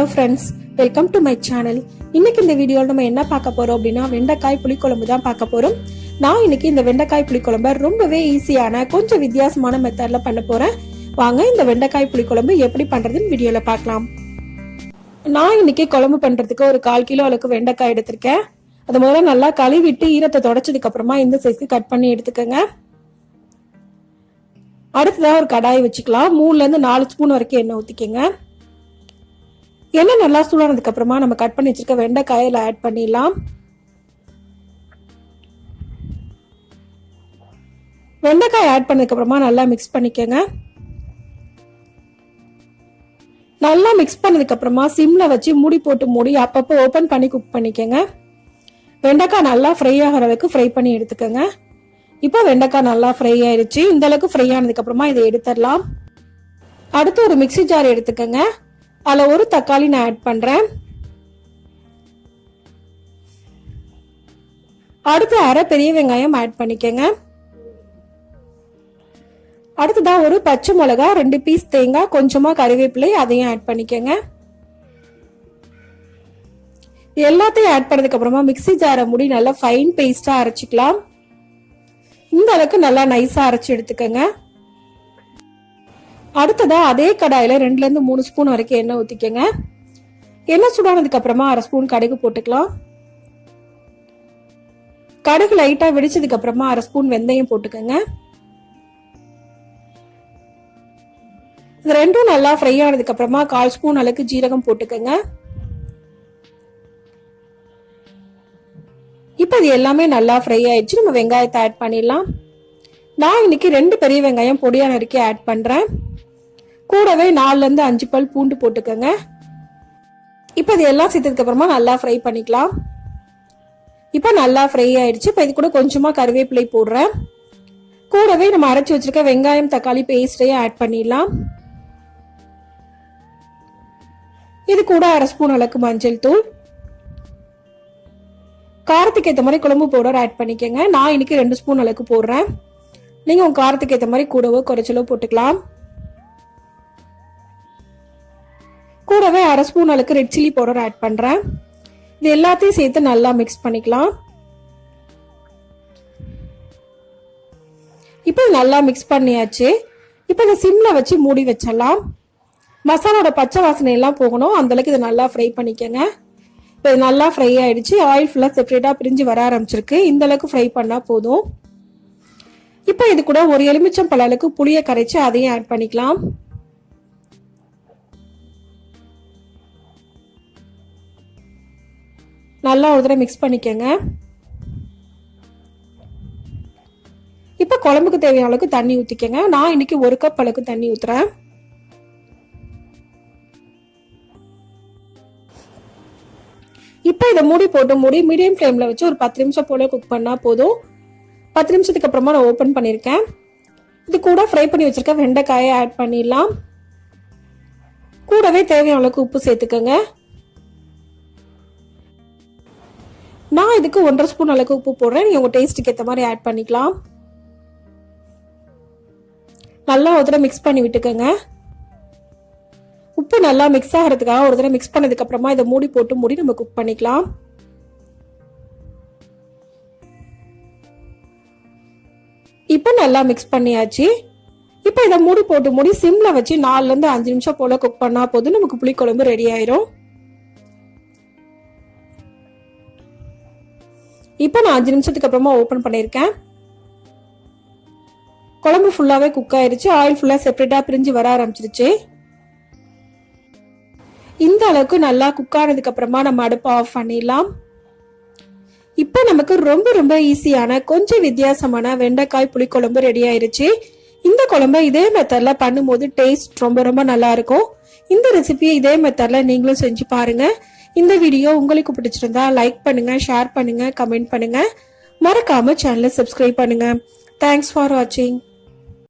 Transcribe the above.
Hello friends welcome to my channel இன்னைக்கு இந்த வீடியோவில் நம்ம என்ன பார்க்க போறோம் அப்படின்னா வெண்டைக்காய் புளிக்குழம்பு தான் பார்க்க போறோம். நான் இன்னைக்கு இந்த வெண்டைக்காய் புளிக்குழம்ப ரொம்பவே ஈஸியான கொஞ்சம் வித்தியாசமான மெத்தட்ல பண்ண போறேன். வாங்க இந்த வெண்டைக்காய் புளிக்குழம்பு எப்படி பண்றதுன்னு வீடியோல பார்க்கலாம். நான் இன்னைக்கு குழம்பு பண்றதுக்கு ஒரு கால் கிலோ அளவுக்கு வெண்டைக்காய் எடுத்திருக்கேன். அது முதல்ல நல்லா கழுவிட்டு ஈரத்தை தொடச்சதுக்கு அப்புறமா இந்த சைஸ்க்கு கட் பண்ணி எடுத்துக்கோங்க. அடுத்ததாக ஒரு கடாய் வச்சுக்கலாம். மூணுல இருந்து நாலு ஸ்பூன் வரைக்கும் எண்ணெய் ஊத்திக்கங்க. எண்ணெய் நல்லா சூடானதுக்கு அப்புறமா நம்ம கட் பண்ணி வச்சிருக்க வெண்டைக்காயை இதில் ஆட் பண்ணிடலாம். வெண்டைக்காய் ஆட் பண்ணதுக்கு அப்புறமா நல்லா மிக்ஸ் பண்ணிக்கோங்க. நல்லா மிக்ஸ் பண்ணதுக்கு அப்புறமா சிம்ல வச்சு மூடி போட்டு மூடி அப்பப்போ ஓபன் பண்ணி குக் பண்ணிக்கோங்க. வெண்டைக்காய் நல்லா ஃப்ரை ஆகிற அளவுக்கு ஃப்ரை பண்ணி எடுத்துக்கோங்க. இப்போ வெண்டைக்காய் நல்லா ஃப்ரை ஆயிடுச்சு இந்த அளவுக்கு ஃப்ரை ஆனதுக்கு அப்புறமா இதை எடுத்துடலாம். அடுத்து ஒரு மிக்சி ஜார் எடுத்துக்கோங்க. அதில் ஒரு தக்காளி நான் ஆட் பண்ணுறேன் அடுத்து அரை பெரிய வெங்காயம் ஆட் பண்ணிக்கோங்க. அடுத்ததா ஒரு பச்சை மிளகா ரெண்டு பீஸ் தேங்காய் கொஞ்சமாக கறிவேப்பிலை அதையும் ஆட் பண்ணிக்கோங்க. எல்லாத்தையும் ஆட் பண்ணதுக்கு அப்புறமா மிக்ஸி ஜாரை முடி நல்லா ஃபைன் பேஸ்டாக அரைச்சிக்கலாம். இந்த அளவுக்கு நல்லா நைஸாக அரைச்சி எடுத்துக்கோங்க. அடுத்ததா அதே கடாயில ரெண்டுல இருந்து மூணு ஸ்பூன் வரைக்கும் எண்ணெய் ஊத்திக்கங்க. எண்ணெய் சூடானதுக்கப்புறமா அரை ஸ்பூன் கடுகு போட்டுக்கலாம். கடுகு லைட்டா வெடிச்சதுக்கு அப்புறமா அரை ஸ்பூன் வெந்தயம் போட்டுக்கோங்க. இது ரெண்டும் நல்லா ஃப்ரை ஆனதுக்கு அப்புறமா கால் ஸ்பூன் அளவுக்கு ஜீரகம் போட்டுக்கோங்க. இப்போ இது எல்லாமே நல்லா ஃப்ரை ஆயிடுச்சு. நம்ம வெங்காயத்தை ஆட் பண்ணிடலாம். நான் இன்னைக்கு ரெண்டு பெரிய வெங்காயம் பொடியாக நறுக்கி ஆட் பண்ணுறேன் கூடவே நாலுலேருந்து அஞ்சு பல் பூண்டு போட்டுக்கோங்க. இப்போ இது எல்லாம் சேர்த்ததுக்கப்புறமா நல்லா ஃப்ரை பண்ணிக்கலாம். இப்போ நல்லா ஃப்ரை ஆயிடுச்சு. இப்போ இது கூட கொஞ்சமாக கருவேப்பிலை போடுறேன். கூடவே நம்ம அரைச்சி வச்சிருக்க வெங்காயம் தக்காளி பேஸ்டையும் ஆட் பண்ணிடலாம். இது கூட அரை ஸ்பூன் அளவுக்கு மஞ்சள் தூள். காரத்துக்கு ஏற்ற மாதிரி குழம்பு பவுடர் ஆட் பண்ணிக்கோங்க. நான் இன்னைக்கு ரெண்டு ஸ்பூன் அளவுக்கு போடுறேன். நீங்க உங்க காரத்துக்கு ஏற்ற மாதிரி கூடவோ குறைச்சலோ போட்டுக்கலாம். கூடவே அரை ஸ்பூன் அளவுக்கு ரெட் சில்லி பவுடர் ஆட் பண்றேன். இது எல்லாத்தையும் சேர்த்து நல்லா மிக்ஸ் பண்ணிக்கலாம். இப்போ நல்லா மிக்ஸ் பண்ணியாச்சு. இப்போ இதை சிம்ல வச்சு மூடி வச்சிடலாம். மசாலோட பச்சை வாசனை எல்லாம் போகணும். அந்த அளவுக்கு இதை நல்லா ஃப்ரை பண்ணிக்கோங்க. இப்போ இது நல்லா ஃப்ரை ஆயிடுச்சு. ஆயில் ஃபுல்லாக செப்பரேட்டாக பிரிஞ்சு வர ஆரம்பிச்சிருக்கு. இந்த அளவுக்கு ஃப்ரை பண்ணால் போதும். இப்போ இது கூட ஒரு எலுமிச்சம் பழ அளவுக்கு புளியை கரைச்சி அதையும் ஆட் பண்ணிக்கலாம். நல்லா ஒரு தடவை மிக்ஸ் பண்ணிக்கோங்க. இப்போ குழம்புக்கு தேவையான அளவுக்கு தண்ணி ஊற்றிக்கங்க நான் இன்னைக்கு ஒரு கப் அளவுக்கு தண்ணி ஊற்றுறேன் இப்போ இதை மூடி போட்டு மூடி மீடியம் ஃப்ளேமில் வச்சு ஒரு பத்து நிமிஷம் போல குக் பண்ணால் போதும். பத்து நிமிஷத்துக்கு அப்புறமா நான் ஓப்பன் பண்ணியிருக்கேன் இது கூட ஃப்ரை பண்ணி வச்சுருக்கேன் வெண்டைக்காயை ஆட் பண்ணிடலாம். கூடவே தேவையான அளவுக்கு உப்பு சேர்த்துக்கோங்க. நான் இதுக்கு ஒன்றரை ஸ்பூன் அளவுக்கு உப்பு போடுறேன். நீங்கள் உங்கள் டேஸ்ட்டுக்கு ஏற்ற மாதிரி ஆட் பண்ணிக்கலாம். நல்லா ஒரு தடவை மிக்ஸ் பண்ணி விட்டுக்கோங்க. உப்பு நல்லா மிக்ஸ் ஆகிறதுக்காக ஒரு தடவை மிக்ஸ் பண்ணதுக்கப்புறமா இதை மூடி போட்டு மூடி நம்ம குக் பண்ணிக்கலாம். இப்போ நல்லா மிக்ஸ் பண்ணியாச்சு. இப்போ இதை மூடி போட்டு மூடி சிம்ல வச்சு நாலுலேருந்து அஞ்சு நிமிஷம் போல் குக் பண்ணால் போதும். நமக்கு புளிக்குழம்பு ரெடி ஆயிரும். இப்போ நான் அஞ்சு நிமிஷத்துக்கு அப்புறமா ஓப்பன் பண்ணியிருக்கேன் குழம்பு ஃபுல்லாகவே குக் ஆயிருச்சு. ஆயில் ஃபுல்லாக செப்பரேட்டாக பிரிஞ்சு வர ஆரம்பிச்சிருச்சு. இந்த அளவுக்கு நல்லா குக் ஆனதுக்கு அப்புறமா நம்ம அடுப்பை ஆஃப் பண்ணிடலாம். நமக்கு ரொம்ப ரொம்ப ஈஸியான கொஞ்சம் வித்தியாசமான வெண்டைக்காய் புளிக்குழம்பு ரெடி ஆயிருச்சு. இந்த குழம்பை இதே மெத்தட்ல பண்ணும்போது டேஸ்ட் ரொம்ப ரொம்ப நல்லா இருக்கும். இந்த ரெசிபியை இதே மெத்தட்ல நீங்களும் செஞ்சு பாருங்க. இந்த வீடியோ உங்களுக்கு பிடிச்சிருந்தா லைக் பண்ணுங்க ஷேர் பண்ணுங்க கமெண்ட் பண்ணுங்க. மறக்காம சேனலை சப்ஸ்கிரைப் பண்ணுங்க. தேங்க்ஸ் ஃபார் வாட்சிங்